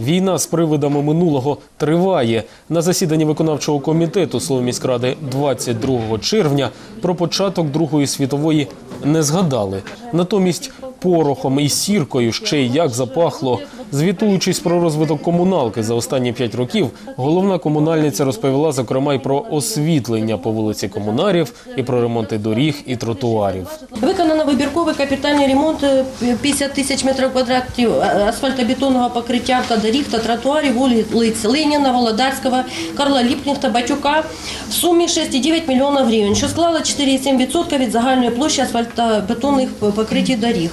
Війна з привидами минулого триває. На засіданні виконавчого комітету Словміськради 22 червня про початок Другої світової не згадали. Натомість порохом і сіркою ще й як запахло. Звітуючись про розвиток комуналки за останні п'ять років, головна комунальниця розповіла зокрема й про освітлення по вулиці комунарів і про ремонти доріг і тротуарів. Виконано вибірковий капітальний ремонт е, 50 тисяч метрів квадратів е, асфальтобетонного покриття автодоріг та тротуарів вулиць Леніна, Володарського, Карла Ліпкнехта, Батюка в сумі 6,9 мільйона гривень, що склало 4,7% від загальної площі асфальтобетонних покриттів доріг.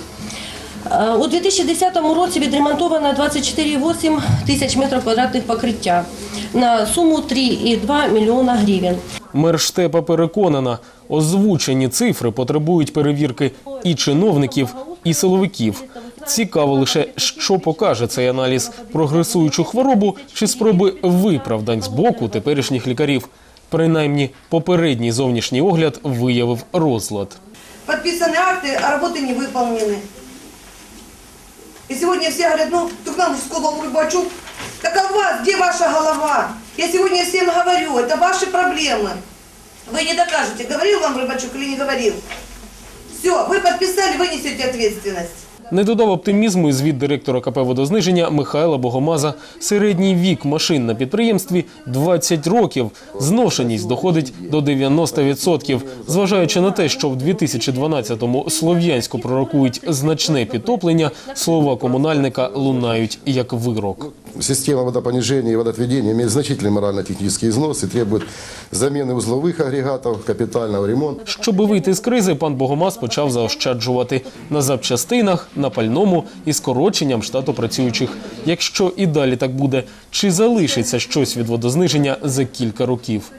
Е, У 2010 році відремонтовано 24,8 тисяч метрів квадратних покриття на суму 3,2 мільйона гривень. Мер Штепа переконана, озвучені цифри потребують перевірки і чиновників, і силовиків. Цікаво лише, що покаже цей аналіз прогресуючу хворобу чи спроби виправдань з боку теперішніх лікарів. Принаймні, попередній зовнішній огляд виявив розлад. подписаны акты, а работы не выполнены. И сегодня все говорят, ну, ты к нам сказал Рыбачук, так а у вас, где ваша голова? Я сегодня всем говорю, это ваши проблемы. Вы не докажете, говорил вам Рыбачук или не говорил. Все, вы подписали, вы несете ответственность. Не додав оптимізму і звіт директора КП «Водозниження» Михайла Богомаза. Середній вік машин на підприємстві – 20 років. Зношеність доходить до 90%. Зважаючи на те, що в 2012-му Слов'янську пророкують значне підтоплення, слова комунальника лунають як вирок Система водопонижения и водоотведения имеет значительный морально-технический износ и требует замены узловых агрегатов, капитального ремонта. Щоби вийти з кризи, пан Богомаз почав заощаджувати на запчастинах, на пальному і скороченням штату працюючих. Якщо і далі так буде, чи залишиться щось від водозниження за кілька років?